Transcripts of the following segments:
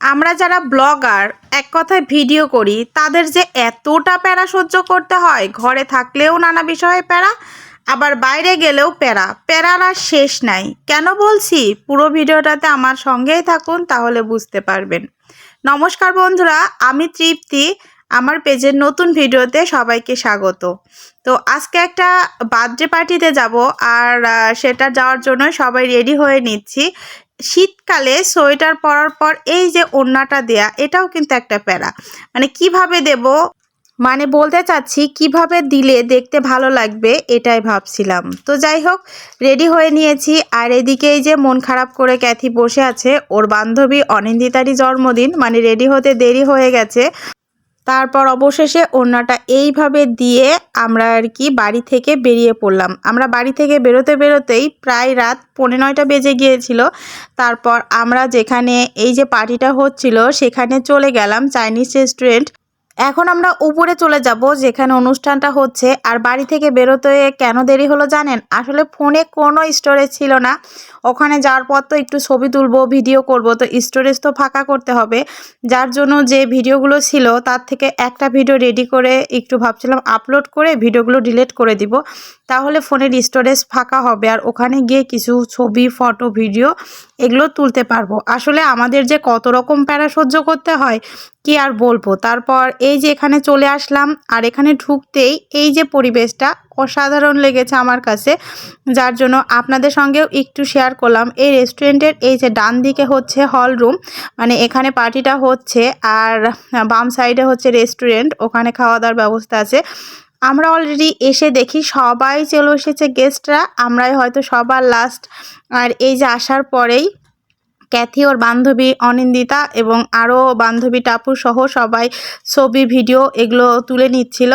আমরা যারা ব্লগার, এক কথায় ভিডিও করি, তাদের যে এতটা প্যারা সহ্য করতে হয়, ঘরে থাকলেও নানা বিষয়ে প্যারা, আবার বাইরে গেলেও প্যারা, প্যারার আর শেষ নাই। কেন বলছি? পুরো ভিডিওটাতে আমার সঙ্গেই থাকুন, তাহলে বুঝতে পারবেন। নমস্কার বন্ধুরা, আমি তৃপ্তি, আমার পেজের নতুন ভিডিওতে সবাইকে স্বাগত। তো আজকে একটা বার্থডে পার্টিতে যাব, আর সেটা যাওয়ার জন্য সবাই রেডি হয়ে নিচ্ছি। শীতকালে সোয়েটার পরার পর এই যে ওড়নাটা দেয়া, এটাও কিন্তু একটা প্যারা। মানে কীভাবে দেব? মানে বলতে চাচ্ছি, কীভাবে দিলে দেখতে ভালো লাগবে এটাই ভাবছিলাম। তো যাই হোক রেডি হয়ে নিয়েছি। আর এদিকে এই যে মন খারাপ করে ক্যাথি বসে আছে, ওর বান্ধবী অনিন্দিতারই জন্মদিন মানে রেডি হতে দেরি হয়ে গেছে। তারপর অবশেষে ওড়নাটা এইভাবে দিয়ে আমরা আর কি বাড়ি থেকে বেরিয়ে পড়লাম। আমরা বাড়ি থেকে বেরোতে বেরোতেই প্রায় রাত পৌনে নয়টা বেজে গিয়েছিল। তারপর আমরা যেখানে এই যে পার্টিটা হচ্ছিল, সেখানে চলে গেলাম চাইনিজ রেস্টুরেন্ট এখন আমরা উপরে চলে যাব, যেখানে অনুষ্ঠানটা হচ্ছে। আর বাড়ি থেকে বেরোতে কেন দেরি হলো জানেন? আসলে ফোনে কোনো স্টোরেজ ছিল না। ওখানে যাওয়ার পর তো একটু ছবি তুলবো ভিডিও করব। তো স্টোরেজ তো ফাঁকা করতে হবে। যার জন্য যে ভিডিওগুলো ছিল, তার থেকে একটা ভিডিও রেডি করে একটু ভাবছিলাম আপলোড করে ভিডিওগুলো ডিলিট করে দিব। তাহলে ফোনের স্টোরেজ ফাঁকা হবে আর ওখানে গিয়ে কিছু ছবি ফটো ভিডিও এগুলো তুলতে পারব। আসলে আমাদের যে কত রকম প্যারা সহ্য করতে হয়, কি আর বলব? তারপর এই যে এখানে চলে আসলাম আর এখানে ঢুকতেই এই যে পরিবেশটা অসাধারণ লেগেছে আমার কাছে, যার জন্য আপনাদের সঙ্গেও একটু শেয়ার করলাম। এই রেস্টুরেন্টের এই যে ডান দিকে হচ্ছে হল রুম মানে এখানে পার্টিটা হচ্ছে আর বাম সাইডে হচ্ছে রেস্টুরেন্ট ওখানে খাওয়া দাওয়ার ব্যবস্থা আছে। আমরা অলরেডি এসে দেখি সবাই চলে এসেছে গেস্টরা আমরাই হয়তো সবার লাস্ট আর এই যে আসার পরেই ক্যাথি, ওর বান্ধবী অনিন্দিতা এবং আরও বান্ধবী টাপু সহ সবাই ছবি ভিডিও এগুলো তুলে নিচ্ছিল।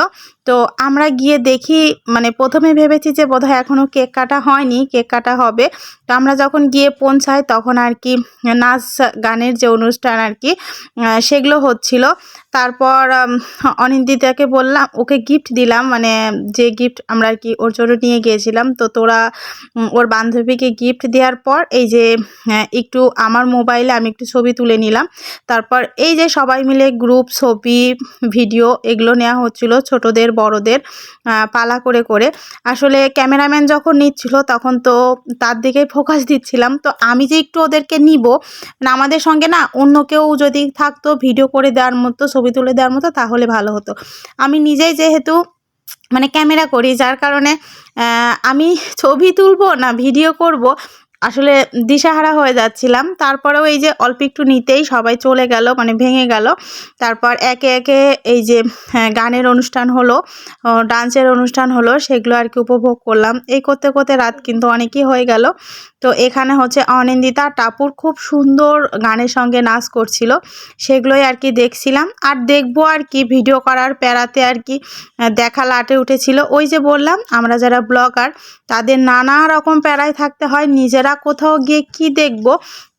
তো আমরা গিয়ে দেখি মানে প্রথমে ভেবেছি যে বোধহয় এখনও কেক কাটা হয়নি, কেক কাটা হবে। তো আমরা যখন গিয়ে পৌঁছাই তখন আর কি নাচ গানের যে অনুষ্ঠান আর কি সেগুলো হচ্ছিল। তারপর অনিন্দিতাকে বললাম, ওকে গিফট দিলাম মানে যে গিফট আমরা আর কি ওর জন্য নিয়ে গিয়েছিলাম, তো তোরা ওর বান্ধবীকে গিফট দেওয়ার পর এই যে একটু আমার মোবাইলে আমি একটু ছবি তুলে নিলাম। তারপর এই যে সবাই মিলে গ্রুপ ছবি ভিডিও এগুলো নেওয়া হচ্ছিল ছোটদের বড়দের পালা করে করে। আসলে ক্যামেরাম্যান যখন নিচ্ছিল তখন তো তার দিকেই ফোকাস দিচ্ছিলাম। তো আমি যে একটু ওদেরকে নিব মানে আমাদের সঙ্গে না অন্য কেউ যদি থাকতো ভিডিও করে দেওয়ার মতো, ছবি তুলে দেওয়ার মতো তাহলে ভালো হতো। আমি নিজেই যেহেতু মানে ক্যামেরা করি, যার কারণে আমি ছবি তুলবো না ভিডিও করব আসলে দিশাহারা হয়ে যাচ্ছিলাম। তারপরেও এই যে অল্প একটু নিতেই সবাই চলে গেল মানে ভেঙে গেল। তারপর একে একে এই যে হ্যাঁ, গানের অনুষ্ঠান হলো ডান্সের অনুষ্ঠান হলো সেগুলো আর কি উপভোগ করলাম। এই করতে করতে রাত কিন্তু অনেকই হয়ে গেল। তো এখানে হচ্ছে অনিন্দিতা টাপুর খুব সুন্দর গানের সঙ্গে নাচ করছিল সেগুলোই আর কি দেখছিলাম। আর দেখব আর কি ভিডিও করার প্যারাতে আর কি দেখা লাটে উঠেছিল। ওই যে বললাম আমরা যারা ব্লগার তাদের নানা রকম প্যারায় থাকতে হয় নিজেরা কোথাও গিয়ে কি দেখব?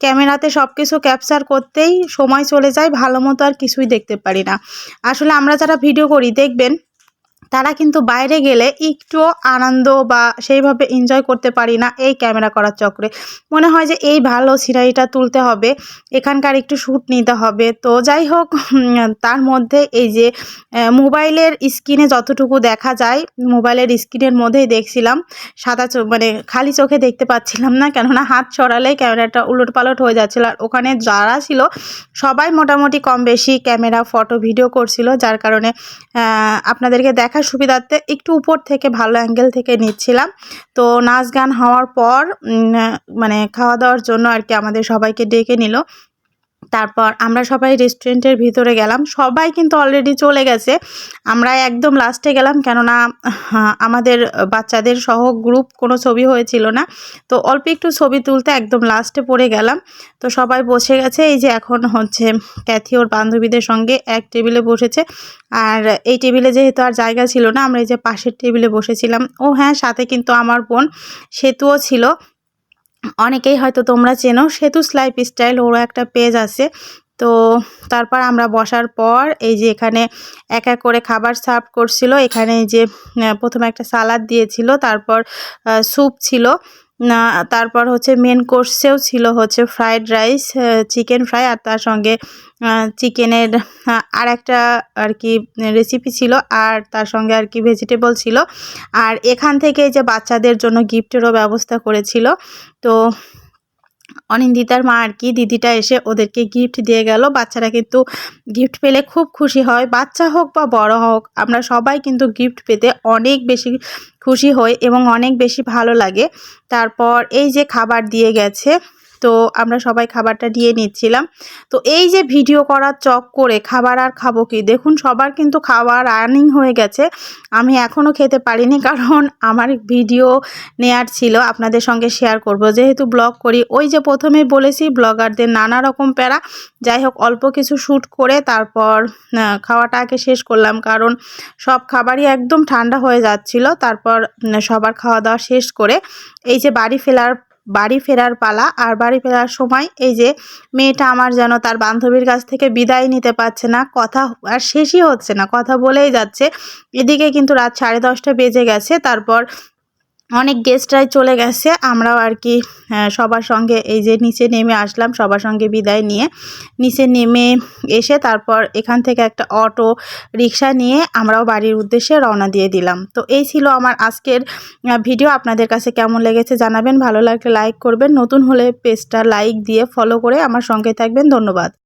ক্যামেরাতে সব কিছু ক্যাপচার করতেই সময় চলে যায়, ভালো মতো আর কিছুই দেখতে পারি না। আসলে আমরা যারা ভিডিও করি, দেখবেন তারা কিন্তু বাইরে গেলে একটু আনন্দ বা সেইভাবে এনজয় করতে পারি না এই ক্যামেরা করার চক্রে। মনে হয় যে এই ভালো সিনারিটা তুলতে হবে, এখানকার একটু শ্যুট নিতে হবে। তো যাই হোক তার মধ্যে এই যে মোবাইলের স্ক্রিনে যতটুকু দেখা যায়, মোবাইলের স্ক্রিনের মধ্যেই দেখছিলাম, সাদা মানে খালি চোখে দেখতে পাচ্ছিলাম না, কেননা হাত ছড়ালেই ক্যামেরাটা উলট পালট হয়ে যাচ্ছিল। আর ওখানে যারা ছিল, সবাই মোটামুটি কম বেশি ক্যামেরা ফটো ভিডিও করছিল, যার কারণে আপনাদেরকে আপনাদেরকে দেখার সুবিধার্থে একটু উপর থেকে ভালো অ্যাঙ্গেল থেকে নিচ্ছিলাম। তো নাচ গান হওয়ার পর মানে খাওয়া দাওয়ার জন্য আর কি আমাদের সবাইকে ডেকে নিল। তারপর আমরা সবাই রেস্টুরেন্টের ভিতরে গেলাম। সবাই কিন্তু অলরেডি চলে গেছে। আমরা একদম লাস্টে গেলাম কেননা হ্যাঁ, আমাদের বাচ্চাদের সহ গ্রুপ কোনো ছবি হয়েছিল না। তো অল্প একটু ছবি তুলতে একদম লাস্টে পড়ে গেলাম। তো সবাই বসে গেছে। এই যে এখন হচ্ছে ক্যাথি ওর বান্ধবীদের সঙ্গে এক টেবিলে বসেছে। আর এই টেবিলে যেহেতু আর জায়গা ছিল না আমরা এই যে পাশের টেবিলে বসেছিলাম। ও হ্যাঁ সাথে কিন্তু আমার বোন। সেতুও ছিল। অনেকেই হয়তো তোমরা চেনো, সেতু স্লাইপ স্টাইল ওরও একটা পেজ আছে। তো তারপর আমরা বসার পর এই যে এখানে এক এক করে খাবার সার্ভ করছিল, এখানে যে প্রথমে একটা সালাদ দিয়েছিল, তারপর স্যুপ ছিল। না, তারপর হচ্ছে মেন কোর্সেও ছিল হচ্ছে ফ্রায়েড রাইস চিকেন ফ্রাই আর তার সঙ্গে চিকেনের আর একটা আর কি রেসিপি ছিল আর তার সঙ্গে আর কি ভেজিটেবল ছিল। আর এখান থেকে যে বাচ্চাদের জন্য গিফটেরও ব্যবস্থা করেছিল। তো অনিন্দিতার মা আর কি দিদিটা এসে ওদেরকে গিফট দিয়ে গেল। বাচ্চারা কিন্তু গিফট পেলে খুব খুশি হয়। বাচ্চা হোক বা বড় হোক, আমরা সবাই কিন্তু গিফট পেতে অনেক বেশি খুশি হই এবং অনেক বেশি ভালো লাগে। তারপর এই যে খাবার দিয়ে গেছে তো আমরা সবাই খাবারটা নিয়ে নিচ্ছিলাম। তো এই যে ভিডিও করার চক করে খাবার আর খাব কি? দেখুন, সবার কিন্তু খাবার আর্নিং হয়ে গেছে। আমি এখনও খেতে পারিনি কারণ আমার ভিডিও নেয়ার ছিল। আপনাদের সঙ্গে শেয়ার করব। যেহেতু ব্লগ করি, ওই যে প্রথমে বলেছি ব্লগারদের নানা রকম প্যারা। যাই হোক, অল্প কিছু শ্যুট করে তারপর খাওয়াটা আগে শেষ করলাম কারণ সব খাবারই একদম ঠান্ডা হয়ে যাচ্ছিল। তারপর সবার খাওয়া দাওয়া শেষ করে এই যে বাড়ি ফেরার বাড়ি ফেরার পালা। আর বাড়ি ফেরার সময় এই যে মেয়েটা আমার যেন তার বান্ধবীর কাছ থেকে বিদায় নিতে পারছে না, কথা আর শেষই হচ্ছে না, কথা বলেই যাচ্ছে। এদিকে কিন্তু রাত সাড়ে দশটা বেজে গেছে, তারপর অনেক গেস্টরাই চলে গেছে। আমরাও আর কি সবার সঙ্গে এই যে নিচে নেমে আসলাম, সবার সঙ্গে বিদায় নিয়ে নিচে নেমে এসে তারপর এখান থেকে একটা অটো, রিক্সা নিয়ে আমরাও বাড়ির উদ্দেশ্যে রওনা দিয়ে দিলাম। তো এই ছিল আমার আজকের ভিডিও। আপনাদের কাছে কেমন লেগেছে জানাবেন। ভালো লাগলে লাইক করবেন। নতুন হলে পেজটা লাইক দিয়ে ফলো করে আমার সঙ্গে থাকবেন। ধন্যবাদ।